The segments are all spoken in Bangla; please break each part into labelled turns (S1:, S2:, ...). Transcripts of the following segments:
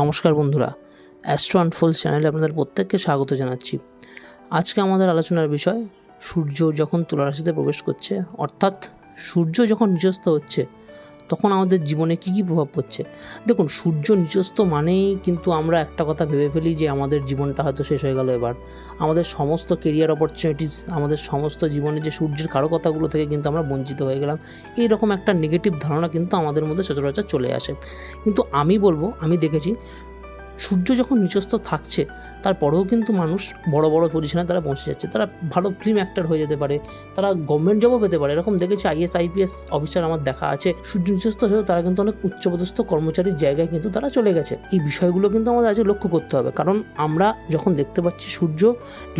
S1: নমস্কার বন্ধুরা। অ্যাস্ট্রো আনফোল চ্যানেলে আপনাদের প্রত্যেককে স্বাগত জানাচ্ছি। আজকে আমাদের আলোচনার বিষয়, সূর্য যখন তুলা রাশিতে প্রবেশ করছে, অর্থাৎ সূর্য যখন নিজস্ত হচ্ছে তখন আমাদের জীবনে কী কী প্রভাব পড়ছে? দেখুন, সূর্য নিজস্ত মানেই কিন্তু আমরা একটা কথা ভেবে ফেলি যে আমাদের জীবনটা হয়তো শেষ হয়ে গেল এবার। আমাদের সমস্ত কেরিয়ার অপরচুনিটিস আমাদের সমস্ত জীবনে যে সূর্যের কারও কথাগুলো থেকে কিন্তু আমরা বঞ্চিত হয়ে গেলাম, এইরকম একটা নেগেটিভ ধারণা কিন্তু আমাদের মধ্যে সচরাচর চলে আসে। কিন্তু আমি বলব, আমি দেখেছি সূর্য যখন নিচস্থ থাকছে, তারপরেও কিন্তু মানুষ বড় বড় পজিশনে তারা পৌঁছে যাচ্ছে। তারা ভালো ফিল্ম অ্যাক্টর হয়ে যেতে পারে, তারা গভর্নমেন্ট জবও পেতে পারে। এরকম দেখেছি আইএস আইপিএস অফিসার আমার দেখা আছে। সূর্য নিচস্থ হয়েও তারা কিন্তু অনেক উচ্চপদস্থ কর্মচারীর জায়গায় কিন্তু তারা চলে গেছে। এই বিষয়গুলো কিন্তু আমাদের আজকে লক্ষ্য করতে হবে। কারণ আমরা যখন দেখতে পাচ্ছি সূর্য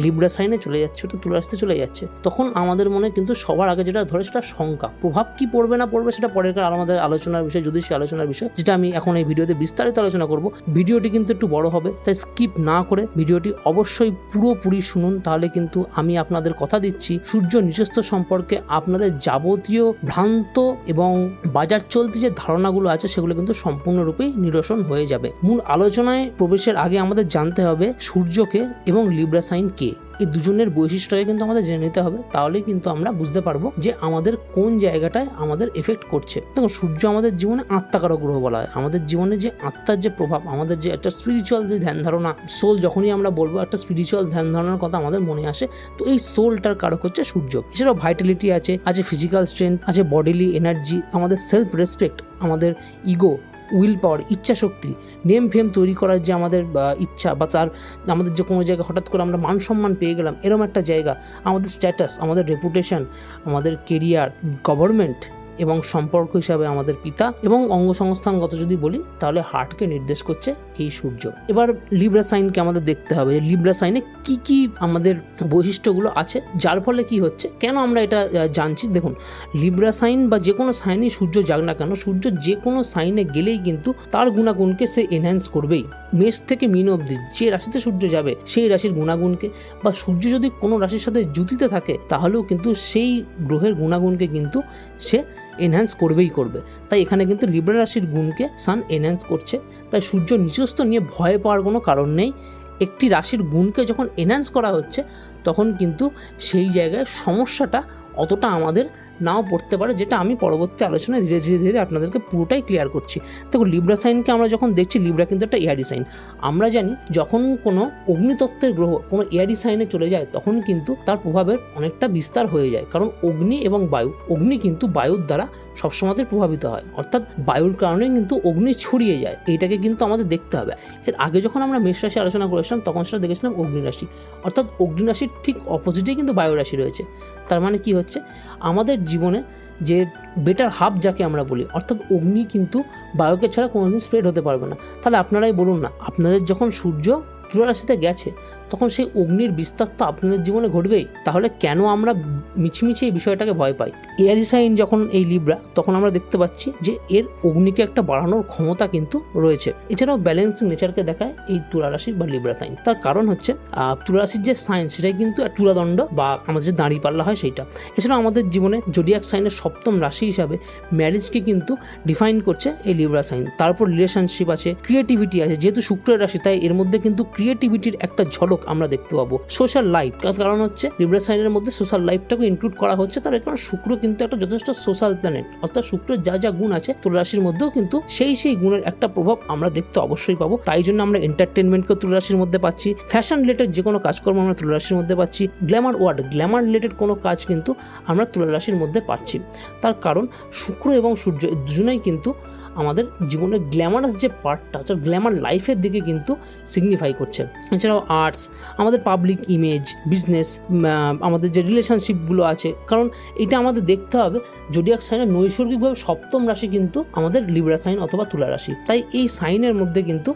S1: লিব্রা সাইনে চলে যাচ্ছে, ওটা তুলে আসতে চলে যাচ্ছে, তখন আমাদের মনে কিন্তু সবার আগে যেটা ধরে সেটা শঙ্কা। প্রভাব কি পড়বে না পড়বে সেটা পরের কার আমাদের আলোচনার বিষয়, যদি সে আলোচনার বিষয়, যেটা আমি এখন এই ভিডিওতে বিস্তারিত আলোচনা করব ভিডিওটি কিন্তু একটু বড় হবে, তাই স্কিপ না করে ভিডিওটি অবশ্যই পুরোপুরি শুনুন। তাহলে কিন্তু আমি আপনাদের কথা দিচ্ছি, সূর্য নিজস্ব সম্পর্কে আপনাদের যাবতীয় ভ্রান্ত এবং বাজার চলতি যে ধারণাগুলো আছে, সেগুলো কিন্তু সম্পূর্ণরূপেই নিরসন হয়ে যাবে। মূল আলোচনায় প্রবেশের আগে আমাদের জানতে হবে সূর্যকে এবং লিব্রা সাইন কে। এই দুজনের বৈশিষ্ট্যকে কিন্তু আমাদের জেনে নিতে হবে, তাহলেই কিন্তু আমরা বুঝতে পারব যে আমাদের কোন জায়গাটায় আমাদের এফেক্ট করছে। দেখুন, সূর্য আমাদের জীবনে আত্মাকারক গ্রহ বলা হয়। আমাদের জীবনে যে আত্মার যে প্রভাব, আমাদের যে একটা স্পিরিচুয়াল যে ধ্যান ধারণা সোল যখনই আমরা বলব, একটা স্পিরিচুয়াল ধ্যান ধারণার কথা আমাদের মনে আসে, তো এই সোলটার কারক হচ্ছে সূর্য। এছাড়াও ভাইটালিটি আছে আছে ফিজিক্যাল স্ট্রেংথ আছে বডিলি এনার্জি আমাদের সেলফ রেসপেক্ট আমাদের ইগো উইল পাওয়ার, ইচ্ছা শক্তি। নেম ফেম তৈরি করার যে আমাদের ইচ্ছা, বা, তার আমাদের যে কোনো জায়গায় হঠাৎ করে আমরা মান সম্মান পেয়ে গেলাম, এরম একটা জায়গা, আমাদের স্ট্যাটাস আমাদের রেপুটেশন আমাদের কেরিয়ার গভর্নমেন্ট এবং সম্পর্ক হিসাবে আমাদের পিতা এবং অঙ্গসংস্থানগত যদি বলি, তাহলে হার্টকে নির্দেশ করছে এই সূর্য। এবার লিব্রা সাইনকে আমাদের দেখতে হবে। লিব্রা সাইনে কি কি আমাদের বৈশিষ্ট্যগুলো আছে, যার ফলে কি হচ্ছে, কেন আমরা এটা জানছি? দেখুন লিব্রা সাইন বা যে কোনো সাইনই সূর্য যাক না কেন, সূর্য যে কোনো সাইনে গেলেই কিন্তু তার গুণাগুণকে সে এনহ্যান্স করবেই। মেষ থেকে মিন অবধি যে রাশিতে সূর্য যাবে, সেই রাশির গুণাগুণকে বা সূর্য যদি কোনো রাশির সাথে জুতিতে থাকে, তাহলেও কিন্তু সেই গ্রহের গুণাগুণকে কিন্তু সে এনহ্যান্স করবেই করবে। তাই এখানে কিন্তু লিব্রা রাশির গুণকে সান এনহ্যান্স করছে। তাই সূর্য নিজস্ব নিয়ে ভয় পাওয়ার কোনো কারণ নেই। একটি রাশির গুণকে যখন এনহ্যান্স করা হচ্ছে তখন কিন্তু সেই জায়গায় সমস্যাটা অতটা আমাদের নাও পড়তে পারে, যেটা আমি পরবর্তী আলোচনায় ধীরে ধীরে ধীরে আপনাদেরকে পুরোটাই ক্লিয়ার করছি। দেখুন লিব্রা সাইনকে আমরা যখন দেখছি লিব্রা কিন্তু একটা এয়ারি সাইন আমরা জানি যখন কোনো অগ্নিতত্ত্বের গ্রহ, কোনো এয়ারি সাইনে চলে যায়, তখন কিন্তু তার প্রভাবের অনেকটা বিস্তার হয়ে যায়। কারণ অগ্নি এবং বায়ু, অগ্নি কিন্তু বায়ুর দ্বারা সবসময়তে প্রভাবিত হয়। অর্থাৎ বায়ুর কারণে কিন্তু অগ্নি ছড়িয়ে যায়। এইটাকে কিন্তু আমাদের দেখতে হবে। এর আগে যখন আমরা মেষ রাশি আলোচনা করেছিলাম, তখন সেটা দেখেছিলাম অগ্নি রাশি অর্থাৎ অগ্নি রাশির ঠিক অপোজিটে কিন্তু বায়ু রাশি রয়েছে। তার মানে কি হচ্ছে? আমাদের জীবনে যে বেটার হাব যাকে আমরা বলি, অর্থাৎ অগ্নি কিন্তু বায়ুকে ছাড়া কোনোদিন স্প্রেড হতে পারবে না। তাহলে আপনারাই বলুন না, আপনাদের যখন সূর্য রাশিতে গেছে তখন সেই অগ্নির বিস্তার তো আপনাদের জীবনে ঘটবেই। তাহলে কেন আমরা মিছিমিছি এই বিষয়টাকে ভয় পাই? এয়ারি সাইন যখন এই লিব্রা তখন আমরা দেখতে পাচ্ছি যে এর অগ্নিকে একটা বাড়ানোর ক্ষমতা কিন্তু রয়েছে। এছাড়াও ব্যালেন্সিং নেচারকে দেখায় এই তুলা রাশি বা লিব্রা সাইন তার কারণ হচ্ছে আহ, তুলা রাশির যে সাইন সেটাই কিন্তু তুলাদণ্ড বা আমাদের যে দাঁড়ি পাল্লা হয় সেইটা। এছাড়াও আমাদের জীবনে জোডিয়াক সাইনের সপ্তম রাশি হিসাবে ম্যারেজকে কিন্তু ডিফাইন করছে এই লিব্রা সাইন তারপর রিলেশনশিপ আছে ক্রিয়েটিভিটি আছে। যেহেতু শুক্রের রাশি তাই এর মধ্যে কিন্তু ক্রিয়েটিভিটির একটা ঝলক আমরা দেখতে পাবো। সোশ্যাল লাইফ কারণ হচ্ছে লিব্রা সাইনের মধ্যে সোশ্যাল লাইফটাকে ইনক্লুড করা হচ্ছে, তার কারণ শুক্র কিন্তু একটা যথেষ্ট সোশ্যাল প্ল্যানেট অর্থাৎ শুক্রের যা যা গুণ আছে তুলা রাশির মধ্যেও কিন্তু সেই সেই গুণের একটা প্রভাব আমরা দেখতে অবশ্যই পাবো। তাই জন্য আমরা এন্টারটেনমেন্টকে তুলা রাশির মধ্যে পাচ্ছি ফ্যাশন রিলেটেড যে কোনো কাজকর্ম আমরা তুলা রাশির মধ্যে পাচ্ছি গ্ল্যামার ওয়ার্ড গ্ল্যামার রিলেটেড কোনো কাজ কিন্তু আমরা তুলা রাশির মধ্যে পাচ্ছি। তার কারণ শুক্র এবং সূর্য দুজনেই কিন্তু আমাদের জীবনের গ্ল্যামারাস যে পার্টটা অর্থাৎ গ্ল্যামার লাইফের দিকে কিন্তু সিগনিফাই করছে। এছাড়াও আর্টস আমাদের পাবলিক ইমেজ বিজনেস আমাদের যে রিলেশনশিপগুলো আছে, কারণ এটা আমাদের দেখতে হবে জোডিয়াক সাইনের নৈসর্গিকভাবে সপ্তম রাশি কিন্তু আমাদের লিব্রা সাইন অথবা তুলা রাশি। তাই এই সাইনের মধ্যে কিন্তু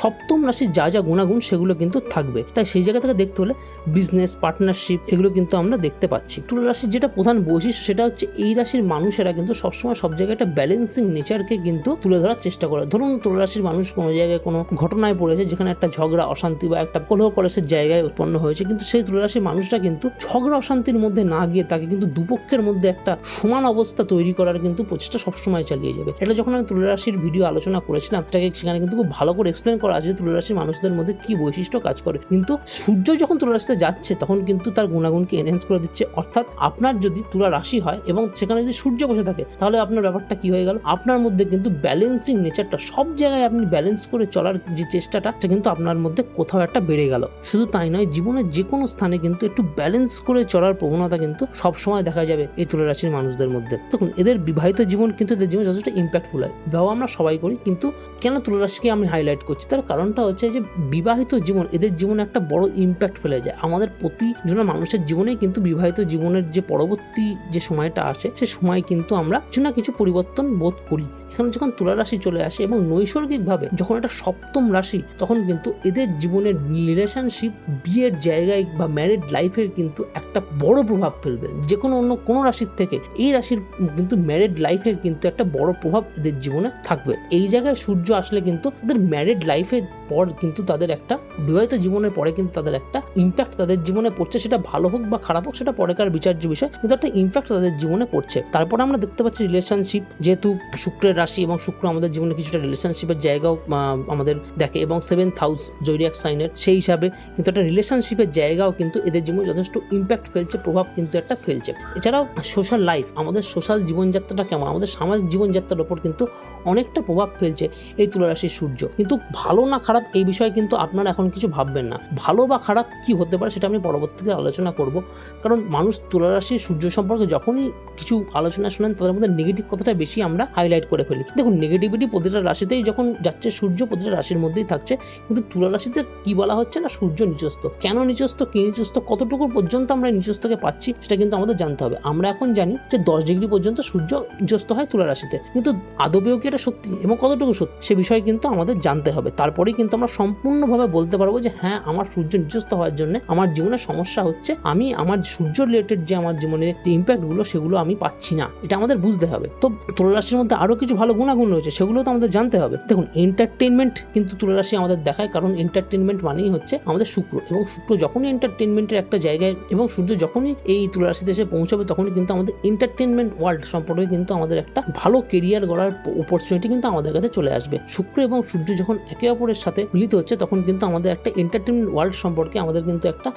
S1: সপ্তম রাশির যা যা গুণাগুণ সেগুলো কিন্তু থাকবে। তাই সেই জায়গা থেকে দেখতে হলে বিজনেস পার্টনারশিপ এগুলো কিন্তু আমরা দেখতে পাচ্ছি। তুলা রাশির যেটা প্রধান বৈশিষ্ট্য সেটা হচ্ছে এই রাশির মানুষেরা কিন্তু সবসময় সব জায়গায় একটা ব্যালেন্সিং নেচারকে কিন্তু কিন্তু তুলে ধরার চেষ্টা করে। ধরুন তুলারাশির মানুষ কোনো জায়গায় কোনো ঘটনায় পড়েছে যেখানে একটা ঝগড়া, অশান্তি বা একটা কলহ কলসের জায়গায় উৎপন্ন হয়েছে, কিন্তু সেই তুলারাশির মানুষরা কিন্তু ঝগড়া, অশান্তির মধ্যে না গিয়ে তাকে কিন্তু দুপক্ষের মধ্যে একটা সমান অবস্থা তৈরি করার কিন্তু প্রচেষ্টা সবসময় চালিয়ে যাবে। এটা যখন আমি তুলারাশির ভিডিও আলোচনা করেছিলাম, সেটাকে সেখানে কিন্তু খুব ভালো করে এক্সপ্লেন করা আছে তুলারাশির মানুষদের মধ্যে কি বৈশিষ্ট্য কাজ করে। কিন্তু সূর্য যখন তুলারাশিতে যাচ্ছে, তখন কিন্তু তার গুণাগুণকে এনহ্যান্স করে দিচ্ছে। অর্থাৎ আপনার যদি তুলা রাশি হয় এবং সেখানে যদি সূর্য বসে থাকে, তাহলে আপনার ব্যাপারটা কি হয়ে গেল? আপনার মধ্যে কিন্তু ব্যালেন্সিং নেচারটা সব জায়গায় আপনি ব্যালেন্স করে চলার যে চেষ্টাটা, সেটা কিন্তু আপনার মধ্যে কোথাও একটা বেড়ে গেল। শুধু তাই নয়, জীবনের যে কোনো স্থানে কিন্তু একটু ব্যালেন্স করে চলার প্রবণতা কিন্তু সবসময় দেখা যাবে এই তুলা রাশির মানুষদের মধ্যে। দেখুন, এদের বিবাহিত জীবন কিন্তু এদের জীবন যথেষ্ট ইম্প্যাক্টফুল হয়। বিবাহ আমরা সবাই করি, কিন্তু কেন তুলা রাশিকে আমি হাইলাইট করছি? তার কারণটা হচ্ছে যে, বিবাহিত জীবন এদের জীবনে একটা বড় ইম্প্যাক্ট ফেলে যায়। আমাদের প্রতিজন মানুষের জীবনেই কিন্তু বিবাহিত জীবনের যে পরবর্তী যে সময়টা আসে, সে সময় কিন্তু আমরা কিছু না কিছু পরিবর্তন বোধ করি। এখানে যখন তুলা রাশি চলে আসে এবং নৈসর্গিকভাবে যখন এটা সপ্তম রাশি, তখন কিন্তু এদের জীবনের রিলেশনশিপ বিয়ের জায়গায় বা ম্যারিড লাইফের কিন্তু একটা বড় প্রভাব ফেলবে। যে কোনো অন্য কোনো রাশির থেকে এই রাশির কিন্তু ম্যারিড লাইফের কিন্তু একটা বড় প্রভাব এদের জীবনে থাকবে। এই জায়গায় সূর্য আসলে কিন্তু তাদের ম্যারিড লাইফের পর কিন্তু তাদের একটা বিবাহিত জীবনের পরে কিন্তু তাদের একটা ইম্প্যাক্ট তাদের জীবনে পড়ছে। সেটা ভালো হোক বা খারাপ হোক, সেটা পরেকার বিচার্য বিষয়, কিন্তু একটা ইম্প্যাক্ট তাদের জীবনে পড়ছে। তারপরে আমরা দেখতে পাচ্ছি রিলেশনশিপ যেহেতু শুক্রের রাশি এবং শুক্র আমাদের জীবনে কিছুটা রিলেশনশিপের জায়গাও আমাদের দেখে এবং সেভেন্থ হাউস জৈরিয়াক সাইনের সেই হিসাবে কিন্তু একটা রিলেশনশিপের জায়গাও কিন্তু এদের জীবনে যথেষ্ট ইম্প্যাক্ট ফেলছে, প্রভাব কিন্তু একটা ফেলছে। এছাড়াও সোশ্যাল লাইফ আমাদের সোশ্যাল জীবনযাত্রাটা কেমন? আমাদের সামাজিক জীবনযাত্রার ওপর কিন্তু অনেকটা প্রভাব ফেলছে এই তুলারাশির সূর্য। কিন্তু ভালো না খারাপ এই বিষয়ে কিন্তু আপনারা এখন কিছু ভাববেন না। ভালো বা খারাপ কি হতে পারে সেটা আমি পরবর্তীতে আলোচনা করব। কারণ মানুষ তুলারাশির সূর্য সম্পর্কে যখনই কিছু আলোচনা শোনেন, তাদের মধ্যে নেগেটিভ কথাটা বেশি আমরা হাইলাইট করে ফেলি। দেখুন নেগেটিভিটি প্রতিটা রাশিতেই যখন যাচ্ছে সূর্য, প্রতিটা রাশির মধ্যেই থাকছে। কিন্তু তুলা রাশিতে কি বলা হচ্ছে না? সূর্য নিচস্থ কেন নিচস্থ কি নিচস্থ কতটুকু পর্যন্ত আমরা নিচস্থকে পাচ্ছি? সেটা কিন্তু আমাদের জানতে হবে। আমরা এখন জানি যে দশ ডিগ্রি পর্যন্ত সূর্য নিচস্থ হয় তুলা রাশিতে। কিন্তু আদবেও কি এটা সত্যি? এবং কতটুকু সত্যি? সে বিষয়ে কিন্তু আমাদের জানতে হবে। তারপরেই কিন্তু আমরা সম্পূর্ণভাবে বলতে পারব যে হ্যাঁ আমার সূর্য নিচস্থ হওয়ার জন্য আমার জীবনে সমস্যা হচ্ছে। আমি আমার সূর্য রিলেটেড যে আমার জীবনে যে ইম্প্যাক্টগুলো সেগুলো আমি পাচ্ছি না। এটা আমাদের বুঝতে হবে। তো তুলা রাশির মধ্যে আরও কিছু ভালো গুণাগুণ রয়েছে, সেগুলো তো আমাদের জানতে হবে। দেখুন এন্টারটেনমেন্ট কিন্তু তুলারাশি আমাদের দেখায়, কারণ এন্টারটেনমেন্ট মানেই হচ্ছে আমাদের শুক্র। এবং শুক্র যখনই এন্টারটেনমেন্টের একটা জায়গায়, এবং সূর্য যখনই এই তুলারাশিতে এসে পৌঁছাবে, তখনই কিন্তু আমাদের এন্টারটেনমেন্ট ওয়ার্ল্ড সম্পর্কে কিন্তু আমাদের একটা ভালো কেরিয়ার গড়ার অপরচুনিটি কিন্তু আমাদের কাছে চলে আসবে। শুক্র এবং সূর্য যখন একে অপরের সাথে মিলিত হচ্ছে, তখন কিন্তু আমাদের একটা এন্টারটেনমেন্ট ওয়ার্ল্ড সম্পর্কে আমাদের কিন্তু একটা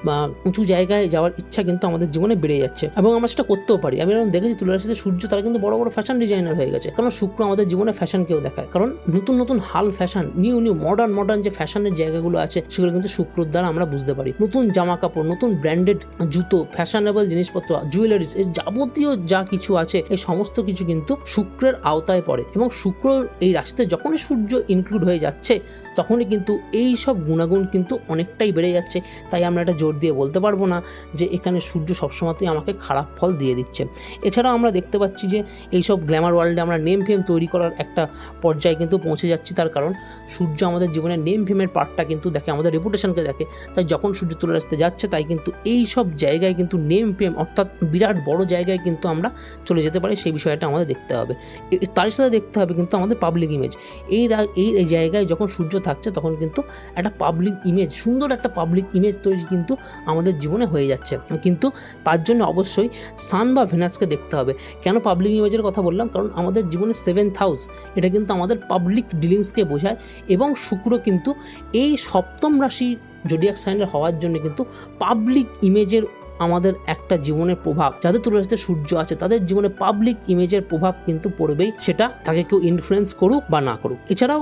S1: উঁচু জায়গায় যাওয়ার ইচ্ছা কিন্তু আমাদের জীবনে বেড়ে যাচ্ছে। এবং আমরা সেটা করতেও পারি। আমি এরকম দেখেছি, তুলারাশিতে সূর্য, তারা কিন্তু বড় বড় ফ্যাশন ডিজাইনার হয়ে গেছে। কারণ শুক্র আমাদের জীবনে ফ্যাশনকেও দেখায়। কারণ নতুন নতুন হাল fashion new new modern modern যে ফ্যাশনের জায়গাগুলো আছে, সেগুলো কিন্তু শুক্রর দ্বারা আমরা বুঝতে পারি। নতুন জামা কাপড় নতুন ব্র্যান্ডেড জুতো ফ্যাশনেবল জিনিসপত্র জুয়েলারিস এর যাবতীয় যা কিছু আছে, এই সমস্ত কিছু কিন্তু শুক্রের আওতায় পড়ে। এবং শুক্র এই রাশিতে যখনই সূর্য ইনক্লুড হয়ে যাচ্ছে, তখনই কিন্তু এই সব গুণাগুণ কিন্তু অনেকটাই বেড়ে যাচ্ছে। তাই আমরা এটা জোর দিয়ে বলতে পারব না যে এখানে সূর্য সবসময়তেই আমাকে খারাপ ফল দিয়ে দিচ্ছে। এছাড়াও আমরা দেখতে পাচ্ছি যে, এইসব গ্ল্যামার ওয়ার্ল্ডে আমরা নেম ফেম তৈরি করার একটা পর্যায়ে কিন্তু পৌঁছে যাচ্ছি। তার কারণ সূর্য আমাদের জীবনের নেম ফেমের পার্টটা কিন্তু দেখে, আমাদের রেপুটেশনকে দেখে। তাই যখন সূর্য তুলে আসতে যাচ্ছে, তাই কিন্তু এই সব জায়গায় কিন্তু নেম ফেম অর্থাৎ বিরাট বড় জায়গায় কিন্তু আমরা চলে যেতে পারি। সেই বিষয়টা আমাদের দেখতে হবে। তার সাথে দেখতে হবে কিন্তু আমাদের পাবলিক ইমেজ এই এই জায়গায় যখন সূর্য থাকছে, তখন কিন্তু একটা পাবলিক ইমেজ সুন্দর একটা পাবলিক ইমেজ তৈরি কিন্তু আমাদের জীবনে হয়ে যাচ্ছে। কিন্তু তার জন্য অবশ্যই সান বা ভেনাসকে দেখতে হবে। কেন পাবলিক ইমেজের কথা বললাম? কারণ আমাদের জীবনে সেভেন্থ হাউস এটা কিন্তু আমাদের পাবলিক ডিলিংসকে বোঝায় এবং শুক্র কিন্তু এই সপ্তম রাশি জোডিয়াক সাইনের হওয়ার জন্য কিন্তু পাবলিক ইমেজের আমাদের একটা জীবনের প্রভাব। যাদের তুলনাতে সূর্য আছে, তাদের জীবনে পাবলিক ইমেজের প্রভাব কিন্তু পড়বেই। সেটা তাকে কেউ ইনফ্লুয়েন্স করুক বা না করুক। এছাড়াও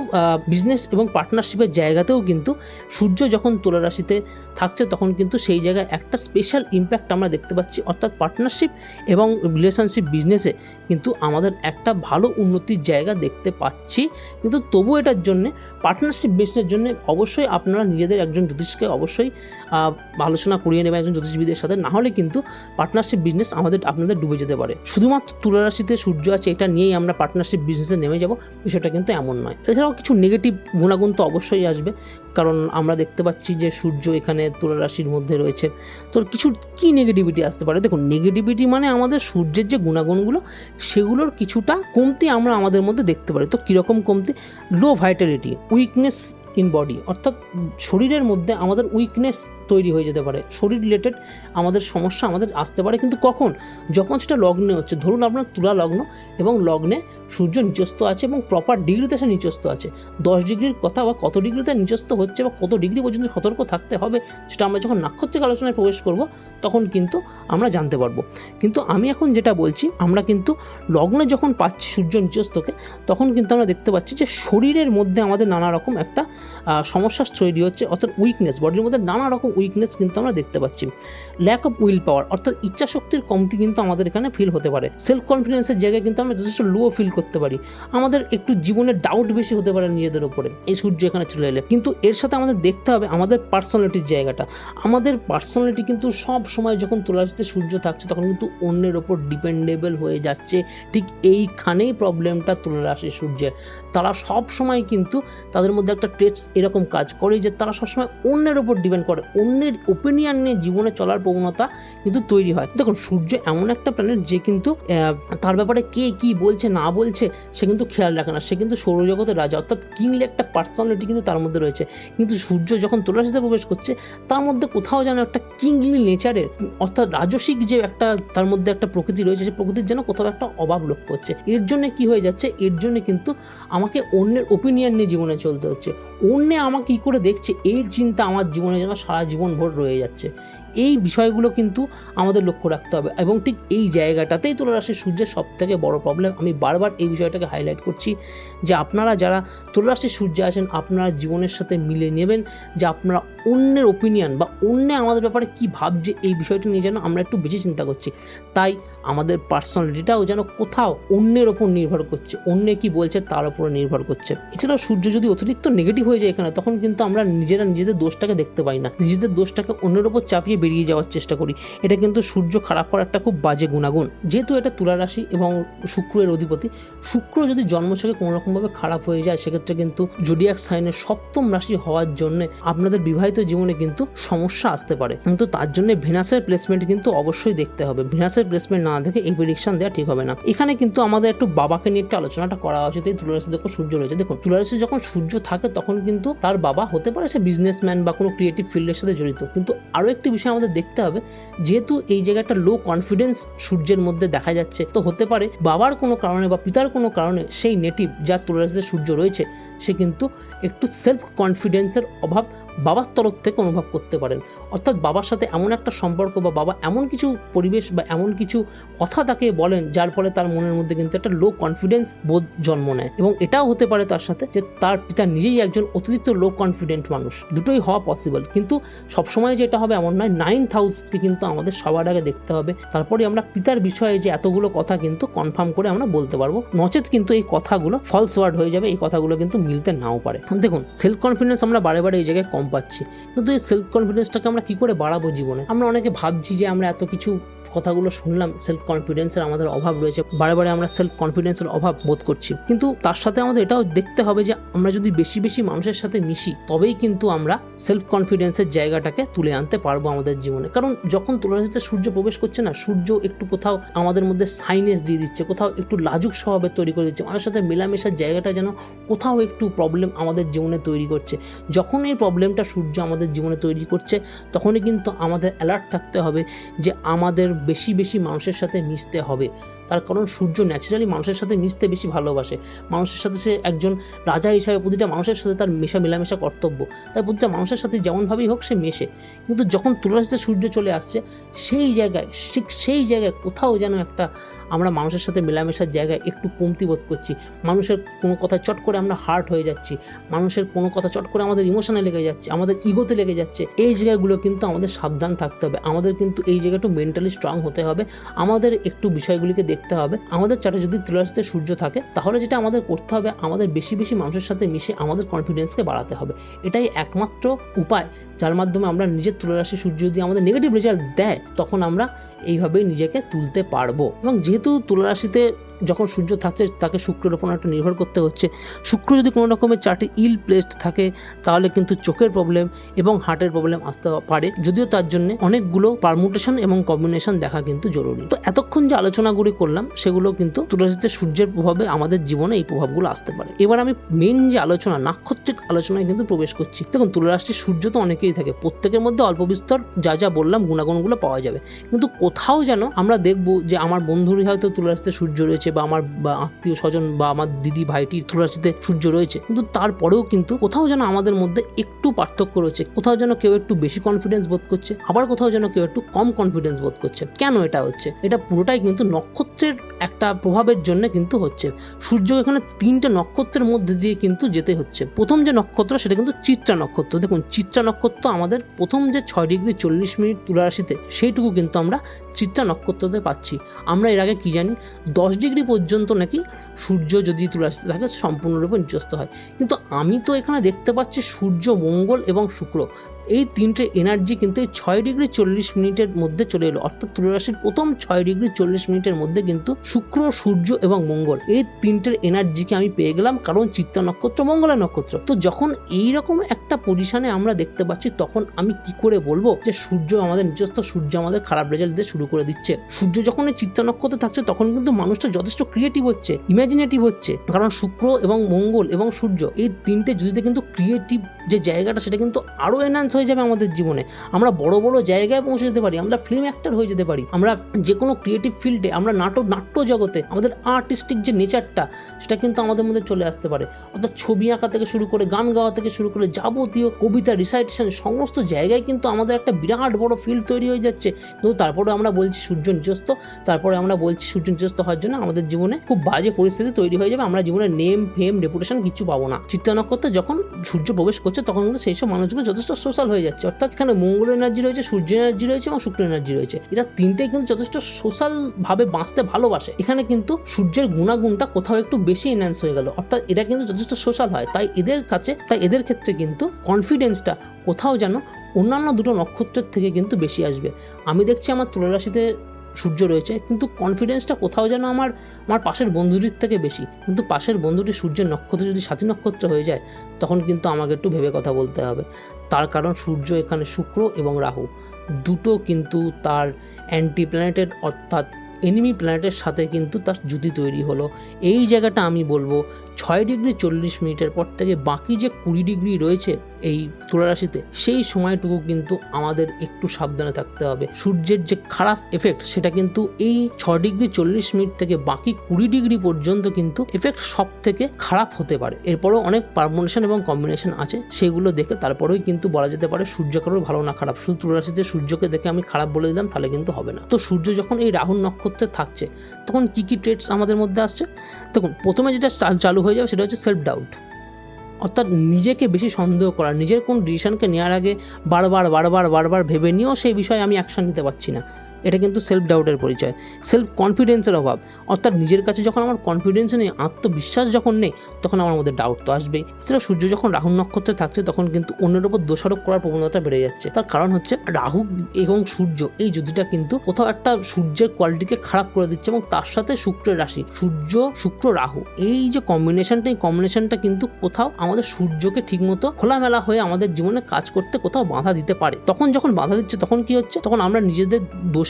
S1: বিজনেস এবং পার্টনারশিপের জায়গাতেও কিন্তু সূর্য যখন তুলা রাশিতে থাকছে, তখন কিন্তু সেই জায়গায় একটা স্পেশাল ইম্প্যাক্ট আমরা দেখতে পাচ্ছি। অর্থাৎ পার্টনারশিপ এবং রিলেশনশিপ বিজনেসে কিন্তু আমাদের একটা ভালো উন্নতির জায়গা দেখতে পাচ্ছি। কিন্তু তবু এটার জন্যে পার্টনারশিপ বিজনেসের জন্য অবশ্যই আপনারা নিজেদের একজন জ্যোতিষকে অবশ্যই আলোচনা করিয়ে নেবেন, একজন জ্যোতিষবিদের সাথে না হলে কিন্তু পার্টনারশিপ বিজনেস আমাদের, আপনাদের ডুবে যেতে পারে। শুধুমাত্র তুলা রাশিতে সূর্য আছে, এটা নিয়েই আমরা পার্টনারশিপ বিজনেসে নেমে যাব, বিষয়টা কিন্তু এমন নয়। এছাড়াও কিছু নেগেটিভ গুণাগুণ তো অবশ্যই আসবে, কারণ আমরা দেখতে পাচ্ছি যে সূর্য এখানে তুলা রাশির মধ্যে রয়েছে। তো কিছু কি নেগেটিভিটি আসতে পারে? দেখুন নেগেটিভিটি মানে আমাদের সূর্যের যে গুণাগুণগুলো, সেগুলোর কিছুটা কমতি আমরা আমাদের মধ্যে দেখতে পারি। তো কীরকম কমতি? Low vitality weakness in body অর্থাৎ শরীরের মধ্যে আমাদের উইকনেস তৈরি হয়ে যেতে পারে। শরীর রিলেটেড আমাদের সমস্যা আমাদের আসতে পারে, কিন্তু কখন? যখন সেটা লগ্নে হচ্ছে। ধরুন আপনার তুলা লগ্ন এবং লগ্নে সূর্য নিচস্থ আছে এবং প্রপার ডিগ্রিতে সে নিচস্থ আছে। দশ ডিগ্রির কথা বা কত ডিগ্রিতে নিচস্থ হচ্ছে বা কত ডিগ্রি পর্যন্ত সতর্ক থাকতে হবে সেটা আমরা যখন নাক্ষত্রিক আলোচনায় প্রবেশ করব তখন কিন্তু আমরা জানতে পারব। কিন্তু আমি এখন যেটা বলছি আমরা কিন্তু লগ্নে যখন পাচ্ছি সূর্য নিচস্থকে তখন কিন্তু আমরা দেখতে পাচ্ছি যে শরীরের মধ্যে আমাদের নানা রকম একটা আহ, সমস্যা তৈরি হচ্ছে অর্থাৎ উইকনেস বডির মধ্যে নানা রকম উইকনেস কিন্তু আমরা দেখতে পাচ্ছি। ল্যাক অফ উইল পাওয়ার অর্থাৎ ইচ্ছা শক্তির কমতি কিন্তু আমাদের এখানে ফিল হতে পারে। সেলফ কনফিডেন্সের জায়গায় কিন্তু আমরা যথেষ্ট লো ফিল করতে পারি। আমাদের একটু জীবনে ডাউট বেশি হতে পারে নিজেদের উপরে। এই সূর্য এখানে চলে এলে। কিন্তু এর সাথে আমাদের দেখতে হবে আমাদের পার্সোনালিটির জায়গাটা। আমাদের পার্সোনালিটি কিন্তু সব সময় যখন তুলারাশিতে সূর্য থাকছে, তখন কিন্তু অন্যের ওপর ডিপেন্ডেবল হয়ে যাচ্ছে। ঠিক এইখানেই প্রবলেমটা তুলে আসে সূর্যের। তারা সব সময় কিন্তু তাদের মধ্যে একটা ট্রেটস এরকম কাজ করে যে তারা সবসময় অন্যের ওপর ডিপেন্ড করে। অন্যের ওপিনিয়ন নিয়ে জীবনে চলার প্রবণতা কিন্তু তৈরি হয়। দেখুন, সূর্য এমন একটা প্ল্যানেট যে কিন্তু তার ব্যাপারে কে কি বলছে না বলছে সে কিন্তু খেয়াল রাখে না। সে কিন্তু সৌরজগতের রাজা। অর্থাৎ কিংলি একটা পার্সোনালিটি কিন্তু তার মধ্যে রয়েছে। কিন্তু সূর্য যখন তুলারাশিতে প্রবেশ করছে, তার মধ্যে কোথাও যেন একটা কিংলি নেচারের অর্থাৎ রাজসিক যে একটা, তার মধ্যে একটা প্রকৃতি রয়েছে সেই প্রকৃতির যেন কোথাও একটা অভাব লক্ষ্য হচ্ছে এর জন্য কি হয়ে যাচ্ছে? এর জন্য কিন্তু আমাকে অন্যের ওপিনিয়ন নিয়ে জীবনে চলতে হচ্ছে। অন্যে আমাকে কী করে দেখছে? এই চিন্তা আমার জীবনে যেন সারা জীবন ভর রয়ে যাচ্ছে। এই বিষয়গুলো কিন্তু আমাদের লক্ষ্য রাখতে হবে এবং ঠিক এই জায়গাটাতেই তুলারাশির সূর্যের সব থেকে বড় প্রবলেম আমি বারবার এই বিষয়টাকে হাইলাইট করছি যে আপনারা যারা তুলারাশির সূর্য আছেন আপনারা জীবনের সাথে মিলে নেবেন, যে আপনারা অন্যের ওপিনিয়ন বা অন্য আমাদের ব্যাপারে কী ভাবছে এই বিষয়টা নিয়ে যেন আমরা একটু বেশি চিন্তা করছি। তাই আমাদের পার্সোনালিটিটাও যেন কোথাও অন্যের ওপর নির্ভর করছে, অন্য কি বলছে তার উপরে নির্ভর করছে। এছাড়াও সূর্য যদি অতিরিক্ত নেগেটিভ হয়ে যায় এখানে, তখন কিন্তু আমরা নিজেরা নিজেদের দোষটাকে দেখতে পাই না। নিজেদের দোষটাকে অন্যের ওপর চাপিয়ে বেরিয়ে যাওয়ার চেষ্টা করি। এটা কিন্তু সূর্য খারাপ করার একটা খুব বাজে গুণাগুণ। যেহেতু এটা তুলা রাশি এবং শুক্রের অধিপতি, শুক্র যদি জন্মছকে কোনো রকমভাবে খারাপ হয়ে যায়, সেক্ষেত্রে কিন্তু জোডিয়াক সাইনের সপ্তম রাশি হওয়ার জন্য আপনাদের বিবাহিত জীবনে কিন্তু সমস্যা আসতে পারে। কিন্তু তার জন্য ভেনাসের প্লেসমেন্ট কিন্তু অবশ্যই দেখতে হবে। ভেনাসের প্লেসমেন্ট না দেখে এই প্রেডিকশন দেওয়া ঠিক হবে না। এখানে কিন্তু আমাদের একটু বাবাকে নিয়ে একটু আলোচনাটা করা উচিত। এই তুলারাশি যখন সূর্য রয়েছে, দেখুন, তুলারাশি যখন সূর্য থাকে, তখন কিন্তু তার বাবা হতে পারে সে বিজনেসম্যান বা কোনো ক্রিয়েটিভ ফিল্ডের সাথে জড়িত। কিন্তু আরও একটি বিষয় আমাদের দেখতে হবে, যেহেতু এই জায়গাটা লো কনফিডেন্স সূর্যের মধ্যে দেখা যাচ্ছে, তো হতে পারে বাবার কোনো কারণে বা পিতার কোনো কারণে সেই নেটিভ যার তুলারাশিতে সূর্য রয়েছে, সে কিন্তু একটু সেলফ কনফিডেন্সের অভাব বাবার তরফ থেকে অনুভব করতে পারেন। অর্থাৎ বাবার সাথে এমন একটা সম্পর্ক বা বাবা এমন কিছু পরিবেশ বা এমন কিছু কথা তাকে বলেন, যার ফলে তার মনের মধ্যে কিন্তু একটা লো কনফিডেন্স বোধ জন্ম নেয়। এবং এটাও হতে পারে তার সাথে যে তার পিতা নিজেই একজন অতিরিক্ত লো কনফিডেন্ট মানুষ। দুটোই হওয়া পসিবল কিন্তু সবসময় যেটা হবে এমন নয় নাইন্থ হাউসকে কিন্তু আমাদের সবার আগে দেখতে হবে। তারপরে আমরা পিতার বিষয়ে যে এতগুলো কথা কিন্তু কনফার্ম করে আমরা বলতে পারব। নচেত কিন্তু এই কথাগুলো ফলস ওয়ার্ড হয়ে যাবে, এই কথাগুলো কিন্তু মিলতে নাও পারে। দেখুন সেলফ কনফিডেন্স আমরা বারে বারে এই জায়গায় কম পাচ্ছি। কিন্তু এই সেলফ কনফিডেন্সটাকে আমরা কি করে বাড়াবো জীবনে? আমরা অনেকে ভাবছি যে আমরা এত কিছু কথাগুলো শুনলাম সেলফ কনফিডেন্সের আমাদের অভাব রয়েছে। বারে বারে আমরা সেলফ কনফিডেন্সের অভাব বোধ করছি। কিন্তু তার সাথে আমাদের এটাও দেখতে হবে যে, আমরা যদি বেশি বেশি মানুষের সাথে মিশি, তবেই কিন্তু আমরা সেলফ কনফিডেন্সের জায়গাটাকে তুলে আনতে পারব আমাদের জীবনে। কারণ যখন তুলারাশিতে সূর্য প্রবেশ করছে না, সূর্য একটু কোথাও আমাদের মধ্যে সাইনেস দিয়ে দিচ্ছে, কোথাও একটু লাজুক স্বভাবের তৈরি করে দিচ্ছে আমাদের সাথে মেলামেশার জায়গাটা যেন কোথাও একটু প্রবলেম আমাদের জীবনে তৈরি করছে। যখন এই প্রবলেমটা সূর্য আমাদের জীবনে তৈরি করছে, তখনই কিন্তু আমাদের অ্যালার্ট থাকতে হবে যে, আমাদের বেশি বেশি মানুষের সাথে মিশতে হবে। তার কারণ সূর্য ন্যাচারালি মানুষের সাথে মিশতে বেশি ভালোবাসে। মানুষের সাথে সে একজন রাজা হিসাবে প্রতিটা মানুষের সাথে তার মেশা মেলামেশা কর্তব্য। তাই প্রতিটা মানুষের সাথে যেমনভাবেই হোক সে মেশে। কিন্তু যখন তুলারাশিতে সূর্য চলে আসছে, সেই জায়গায়, ঠিক সেই জায়গায় কোথাও যেন একটা আমরা মানুষের সাথে মেলামেশার জায়গায় একটু কমতি বোধ করছি। মানুষের কোনো কথা চট করে আমরা হার্ট হয়ে যাচ্ছি। মানুষের কোনো কথা চট করে আমাদের ইমোশনে লেগে যাচ্ছে, আমাদের ইগোতে লেগে যাচ্ছে। এই জায়গাগুলো কিন্তু আমাদের সাবধান থাকতে হবে। আমাদের কিন্তু এই জায়গাটা মেন্টালি স্ট্রং হতে হবে। আমাদের একটু বিষয়গুলিকে দেখতে হবে। আমাদের চার্টে যদি তুলারাশিতে সূর্য থাকে, তাহলে যেটা আমাদের করতে হবে, আমাদের বেশি বেশি মানুষের সাথে মিশে আমাদের কনফিডেন্সকে বাড়াতে হবে। এটাই একমাত্র উপায়, যার মাধ্যমে আমরা নিজের তুলারাশি সূর্য যদি আমাদের নেগেটিভ রেজাল্ট দেয়, তখন আমরা এইভাবেই নিজেকে তুলতে পারব। এবং যেহেতু তুলারাশিতে যখন সূর্য থাকছে, তাকে শুক্রের ওপর একটা নির্ভর করতে হচ্ছে। শুক্র যদি কোনো রকমের চার্টে ইল প্লেসড থাকে, তাহলে কিন্তু চোখের প্রবলেম এবং হার্টের প্রবলেম আসতে পারে। যদিও তার জন্য অনেকগুলো পারমুটেশন এবং কম্বিনেশন দেখা কিন্তু জরুরি। তো এতক্ষণ যে আলোচনাগুলি করলাম, সেগুলো কিন্তু তুলারাশিতে সূর্যের প্রভাবে আমাদের জীবনে এই প্রভাবগুলো আসতে পারে। এবার আমি মেন যে আলোচনা, নাক্ষত্রিক আলোচনায় কিন্তু প্রবেশ করছি। দেখুন তুলারাশির সূর্য তো অনেকেই থাকে। প্রত্যেকের মধ্যে অল্প বিস্তর যা যা বললাম, গুণাগুণগুলো পাওয়া যাবে। কিন্তু কোথাও যেন আমরা দেখব যে, আমার বন্ধুরই হয়তো তুলারাশিতে সূর্য রয়েছে বা আমার আত্মীয় স্বজন বা আমার দিদি ভাইটির তুলারাশিতে সূর্য রয়েছে। কিন্তু তারপরেও কিন্তু কোথাও যেন আমাদের মধ্যে একটু পার্থক্য রয়েছে। কোথাও যেন কেউ একটু বেশি কনফিডেন্স বোধ করছে, আবার কোথাও যেন কেউ একটু কম কনফিডেন্স বোধ করছে। কেন এটা হচ্ছে? এটা পুরোটাই কিন্তু নক্ষত্রের একটা প্রভাবের জন্য কিন্তু হচ্ছে। সূর্য এখানে তিনটে নক্ষত্রের মধ্যে দিয়ে কিন্তু যেতে হচ্ছে। প্রথম যে নক্ষত্র, সেটা কিন্তু চিত্রা নক্ষত্র। দেখুন, চিত্রা নক্ষত্র আমাদের প্রথম যে ছয় ডিগ্রি চল্লিশ মিনিট তুলারাশিতে সেইটুকু কিন্তু আমরা চিত্রা নক্ষত্রতে পাচ্ছি। আমরা এর আগে কি জানি? দশ ডিগ্রি পর্যন্ত নাকি সূর্য যদি তুলারাশিতে থাকে, সম্পূর্ণরূপে নিচস্ত হয়। কিন্তু আমি তো এখানে দেখতে পাচ্ছি সূর্য, মঙ্গল এবং শুক্র। এই তিনটে এনার্জি কিন্তু এই ছয় ডিগ্রি চল্লিশ মিনিটের মধ্যে চলে এলো। অর্থাৎ তুলারাশির প্রথম ছয় ডিগ্রি চল্লিশ মিনিটের মধ্যে কিন্তু শুক্র, সূর্য এবং মঙ্গল এই তিনটের এনার্জিকে আমি পেয়ে গেলাম, কারণ চিত্তা নক্ষত্র মঙ্গলের নক্ষত্র। তো যখন এই রকম একটা পজিশনে আমরা দেখতে পাচ্ছি, তখন আমি কি করে বলব যে সূর্য আমাদের নিজস্ব, সূর্য আমাদের খারাপ রেজাল্ট দিতে শুরু করে দিচ্ছে। সূর্য যখন এই চিত্তা নক্ষত্রে থাকছে, তখন কিন্তু মানুষটা যথেষ্ট ক্রিয়েটিভ হচ্ছে ইমাজিনেটিভ হচ্ছে। কারণ শুক্র এবং মঙ্গল এবং সূর্য এই তিনটে যদিতে কিন্তু ক্রিয়েটিভ যে জায়গাটা সেটা কিন্তু আরও এনহান্স হয়ে যাবে আমাদের জীবনে। আমরা বড় বড় জায়গায় পৌঁছে যেতে পারি, আমরা ফিল্ম অ্যাক্টর হয়ে যেতে পারি, আমরা যে কোনো ক্রিয়েটিভ ফিল্ডে আমরা নাটক, নাট্য জগতে, আমাদের আর্টিস্টিক যে নেচারটা সেটা কিন্তু আমাদের মধ্যে চলে আসতে পারে। অর্থাৎ ছবি আঁকা থেকে শুরু করে, গান গাওয়া থেকে শুরু করে, যাবতীয় কবিতা রিসাইটেশন সমস্ত জায়গায় কিন্তু আমাদের একটা বিরাট বড় ফিল্ড তৈরি হয়ে যাচ্ছে। কিন্তু তারপরে আমরা বলছি সূর্য নিজস্ত তারপরে আমরা বলছি সূর্য নিজস্ত হওয়ার জন্য আমাদের জীবনে খুব বাজে পরিস্থিতি তৈরি হয়ে যাবে। আমরা জীবনে নেম ফেম রেপুটেশন কিছু পাবো না। চিত্তা নক্ষত্রে যখন সূর্য প্রবেশ করছে তখন কিন্তু সেই সব মানুষগুলো যথেষ্ট সোশ্যাল হয়ে যাচ্ছে। অর্থাৎ এখানে মঙ্গল এনার্জি রয়েছে, সূর্য এনার্জি রয়েছে এবং শুক্র এনার্জি রয়েছে। এরা তিনটেই কিন্তু যথেষ্ট সোশ্যাল ভাবে বাঁচতে ভালোবাসে। এখানে কিন্তু সূর্যের গুণাগুণটা কোথাও একটু বেশি এনহ্যান্স হয়ে গেল। অর্থাৎ এরা কিন্তু যথেষ্ট সোশ্যাল হয়। তাই এদের কাছে, তাই এদের ক্ষেত্রে কিন্তু কনফিডেন্সটা কোথাও যেন অন্যান্য দুটো নক্ষত্রের থেকে কিন্তু বেশি আসবে। আমি দেখছি আমার তুলারাশিতে সূর্য রয়েছে, কিন্তু কনফিডেন্সটা কোথাও যেন আমার আমার পাশের বন্ধুটির থেকে বেশি। কিন্তু পাশের বন্ধুটি সূর্যের নক্ষত্র, যদি সাথী নক্ষত্র হয়ে যায়, তখন কিন্তু আমাকে একটু ভেবে কথা বলতে হবে। তার কারণ সূর্য এখানে শুক্র এবং রাহু। দুটো কিন্তু তার অ্যান্টি প্ল্যানেটেড অর্থাৎ এনিমি প্ল্যানেটের সাথে কিন্তু তার জুতি তৈরি হলো। এই জায়গাটা আমি বলব ছয় ডিগ্রি চল্লিশ মিনিটের পর থেকে বাকি যে কুড়ি ডিগ্রি রয়েছে এই তুলারাশিতে, সেই সময়টুকু কিন্তু আমাদের একটু সাবধানে থাকতে হবে। সূর্যের যে খারাপ এফেক্ট সেটা কিন্তু এই ছ ডিগ্রি চল্লিশ মিনিট থেকে বাকি কুড়ি ডিগ্রি পর্যন্ত কিন্তু এফেক্ট সব থেকে খারাপ হতে পারে। এরপরেও অনেক পারমোনেশন এবং কম্বিনেশন আছে, সেগুলো দেখে তারপরেই কিন্তু বলা যেতে পারে সূর্য কারোর ভালো না খারাপ। শুধু তুলারাশিতে সূর্যকে দেখে আমি খারাপ বলে দিলাম, তাহলে কিন্তু হবে না। তো সূর্য যখন এই রাহুল নক্ষত্রে থাকছে, তখন কী কী ট্রেটস আমাদের মধ্যে আসছে? দেখুন, প্রথমে যেটা চালু হয়ে যাবে সেটা হচ্ছে সেলফ ডাউট অর্থাৎ নিজেকে বেশি সন্দেহ করা, নিজের কোন ডিসিশনকে নেওয়ার আগে বারবার বারবার বারবার ভেবে নিয়েও সেই বিষয়ে আমি অ্যাকশন নিতে পারছি না। এটা কিন্তু সেলফ ডাউটের পরিচয় সেলফ কনফিডেন্সের অভাব। অর্থাৎ নিজের কাছে যখন আমার কনফিডেন্স নেই, আত্মবিশ্বাস যখন নেই, তখন আমার মধ্যে ডাউট তো আসবেই। এছাড়া সূর্য যখন রাহুর নক্ষত্রে থাকছে, তখন কিন্তু অন্যের উপর দোষারোপ করার প্রবণতা বেড়ে যাচ্ছে। তার কারণ হচ্ছে রাহু এবং সূর্য, এই যুদ্ধটা কিন্তু কোথাও একটা সূর্যের কোয়ালিটিকে খারাপ করে দিচ্ছে এবং তার সাথে শুক্রের রাশি, সূর্য, শুক্র, রাহু। এই যে কম্বিনেশনটা এই কম্বিনেশনটা কিন্তু কোথাও আমাদের সূর্যকে ঠিকমতো খোলামেলা হয়ে আমাদের জীবনে কাজ করতে কোথাও বাধা দিতে পারে। তখন যখন বাধা দিচ্ছে, তখন কি হচ্ছে? তখন আমরা নিজেদের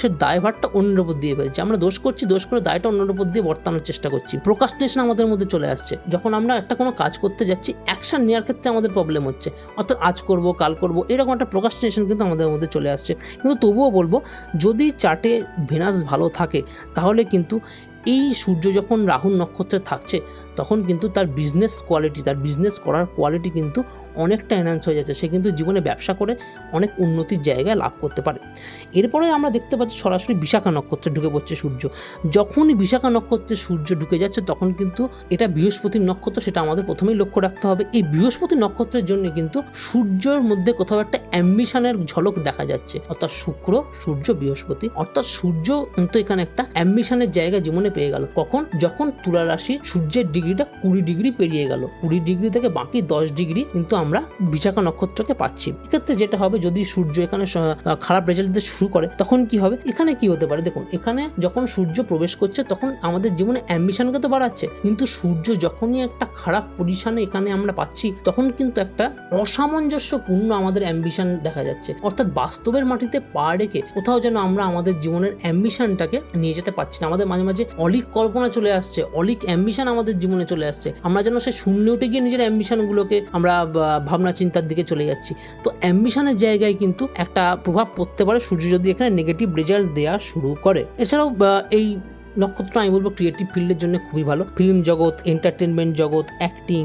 S1: দোষের দায়ভারটা অন্যের উপর দিয়ে ফেলছি আমরা দোষ করছি, দোষ করে দায়টা অন্যের উপর দিয়ে বর্তানোর চেষ্টা করছি। প্রকাশনেশন আমাদের মধ্যে চলে আসছে। যখন আমরা একটা কোনো কাজ করতে যাচ্ছি অ্যাকশন নেওয়ার ক্ষেত্রে আমাদের প্রবলেম হচ্ছে। অর্থাৎ আজ করব, কাল করব, এরকম একটা প্রকাশনেশন কিন্তু আমাদের মধ্যে চলে আসছে। কিন্তু তবুও বলব, যদি চার্টে ভেনাস ভালো থাকে, তাহলে কিন্তু এই সূর্য যখন রাহুল নক্ষত্রে থাকছে তখন কিন্তু তার বিজনেস কোয়ালিটি তার বিজনেস করার কোয়ালিটি কিন্তু অনেকটা এনহান্স হয়ে যাচ্ছে। সে কিন্তু জীবনে ব্যবসা করে অনেক উন্নতির জায়গায় লাভ করতে পারে। এরপরে আমরা দেখতে পাচ্ছি সরাসরি বিশাখা নক্ষত্রে ঢুকে পড়ছে সূর্য। যখনই বিশাখা নক্ষত্রে সূর্য ঢুকে যাচ্ছে, তখন কিন্তু এটা বৃহস্পতির নক্ষত্র, সেটা আমাদের প্রথমেই লক্ষ্য রাখতে হবে। এই বৃহস্পতি নক্ষত্রের জন্য কিন্তু সূর্যের মধ্যে কোথাও একটা অ্যাম্বিশনের ঝলক দেখা যাচ্ছে। অর্থাৎ শুক্র, সূর্য, বৃহস্পতি। অর্থাৎ সূর্য কিন্তু এখানে একটা অ্যাম্বিশনের জায়গা জীবনে পেয়ে গেল। কখন? যখন তুলা রাশি সূর্যের ডিগ্রিটা কুড়ি ডিগ্রি পেরিয়ে গেল। কুড়ি ডিগ্রি থেকে বাকি দশ ডিগ্রি কিন্তু আমরা বিশাখা নক্ষত্রকে পাচ্ছি। এক্ষেত্রে যেটা হবে, যদি সূর্য এখানে খারাপ রেজাল্ট দিতে শুরু করে, তখন কি হবে? এখানে কি হতে পারে? দেখুন, এখানে যখন সূর্য প্রবেশ করছে, তখন আমাদের জীবনে অ্যাম্বিশনকে তো বাড়াচ্ছে। কিন্তু সূর্য যখনই একটা খারাপ পজিশনে এখানে আমরা পাচ্ছি, তখন কিন্তু একটা অসামঞ্জস্যপূর্ণ আমাদের অ্যাম্বিশন দেখা যাচ্ছে। অর্থাৎ বাস্তবের মাটিতে পা রেখে কোথাও যেন আমরা আমাদের জীবনের অ্যাম্বিশনটাকে নিয়ে যেতে পারছি না। আমাদের মাঝে মাঝে অলিক কল্পনা চলে আসছে। অলিক অ্যাম্বিশন আমাদের জীবনে চলে আসছে। আমরা যেন সে শূন্য উঠে গিয়ে নিজের অ্যাম্বিশনগুলোকে আমরা ভাবনা চিন্তার দিকে চলে যাচ্ছি। তো অ্যাম্বিশনের জায়গায় কিন্তু একটা প্রভাব পড়তে পারে সূর্য যদি এখানে নেগেটিভ রেজাল্ট দেওয়া শুরু করে। এছাড়াও এই নক্ষত্র আমি বলব ক্রিয়েটিভ ফিল্ডের জন্য খুবই ভালো। ফিল্ম জগৎ এন্টারটেনমেন্ট জগৎ অ্যাক্টিং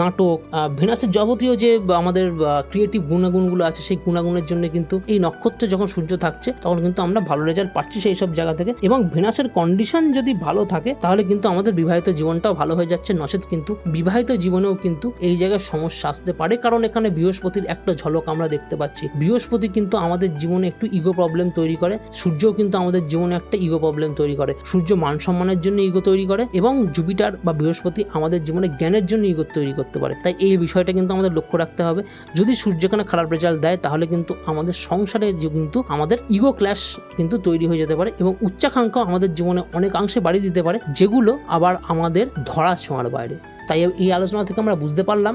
S1: নাটক ভেনাসের যাবতীয় যে আমাদের ক্রিয়েটিভ গুণাগুণগুলো আছে সেই গুণাগুণের জন্য কিন্তু এই নক্ষত্রে যখন সূর্য থাকছে তখন কিন্তু আমরা ভালো রেজাল্ট পাচ্ছি সেই সব জায়গা থেকে। এবং ভেনাসের কন্ডিশন যদি ভালো থাকে তাহলে কিন্তু আমাদের বিবাহিত জীবনটাও ভালো হয়ে যাচ্ছে। নচেত কিন্তু বিবাহিত জীবনেও কিন্তু এই জায়গায় সমস্যা আসতে পারে। কারণ এখানে বৃহস্পতির একটা ঝলক আমরা দেখতে পাচ্ছি। বৃহস্পতি কিন্তু আমাদের জীবনে একটু ইগো প্রবলেম তৈরি করে। সূর্যও কিন্তু আমাদের জীবনে একটা ইগো প্রবলেম তৈরি করে। সূর্য মান সম্মানের জন্য ইগো তৈরি করে এবং জুপিটার বা বৃহস্পতি আমাদের জীবনে জ্ঞানের জন্য ইগো তৈরি করতে পারে। তাই এই বিষয়টা কিন্তু আমাদের লক্ষ্য রাখতে হবে। যদি সূর্যখানে খারাপ রেজাল্ট দেয়, তাহলে কিন্তু আমাদের সংসারে কিন্তু আমাদের ইগো ক্ল্যাশ কিন্তু তৈরি হয়ে যেতে পারে এবং উচ্চাকাঙ্ক্ষা আমাদের জীবনে অনেকাংশে বাড়িয়ে দিতে পারে, যেগুলো আবার আমাদের ধরা ছোঁয়ার বাইরে। তাই এই আলোচনা থেকে আমরা বুঝতে পারলাম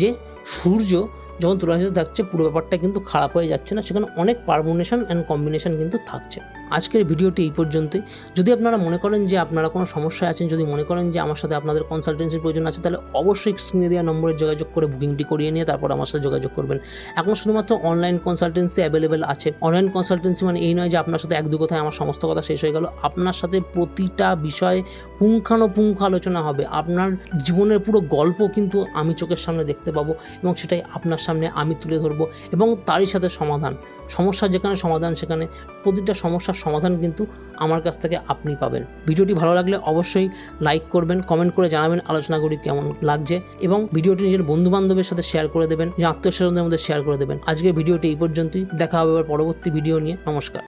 S1: যে সূর্য যখন তুলারাশিতে থাকছে, পুরো ব্যাপারটা কিন্তু খারাপ হয়ে যাচ্ছে না। সেখানে অনেক পারমুনেশন অ্যান্ড কম্বিনেশন কিন্তু থাকছে। আজকের ভিডিওটি এই পর্যন্তই। যদি আপনারা মনে করেন যে আপনারা কোনো সমস্যায় আছেন, যদি মনে করেন যে আমার সাথে আপনাদের কনসালটেন্সির প্রয়োজন আছে, তাহলে অবশ্যই স্ক্রিনে দেওয়া নম্বরে যোগাযোগ করে বুকিংটি করিয়ে নিয়ে তারপর আমার সাথে যোগাযোগ করবেন। এখন শুধুমাত্র অনলাইন কনসালটেন্সি অ্যাভেলেবেল আছে। অনলাইন কনসালটেন্সি মানে এই নয় যে আপনার সাথে এক দু কথায় আমার সমস্ত কথা শেষ হয়ে গেল। আপনার সাথে প্রতিটা বিষয়ে পুঙ্খানুপুঙ্খ আলোচনা হবে। আপনার জীবনের পুরো গল্প কিন্তু আমি চোখের সামনে দেখতে পাবো। এবং সেটাই আপনার সামনে আমি তুলে ধরবো এবং তারই সাথে সমাধান। সমস্যা যেখানে সমাধান, সেখানে প্রতিটা সমস্যার সমাধান কিন্তু আমার কাছ থেকে আপনি পাবেন। ভিডিওটি ভালো লাগলে অবশ্যই লাইক করবেন, কমেন্ট করে জানাবেন আলোচনাগুলি কেমন লাগছে এবং ভিডিওটি নিজের বন্ধু বান্ধবের সাথে শেয়ার করে দেবেন, নিজের আত্মীয় স্বজনদের মধ্যে শেয়ার করে দেবেন। আজকের ভিডিওটি এই পর্যন্তই। দেখা হবে আবার পরবর্তী ভিডিও নিয়ে। নমস্কার।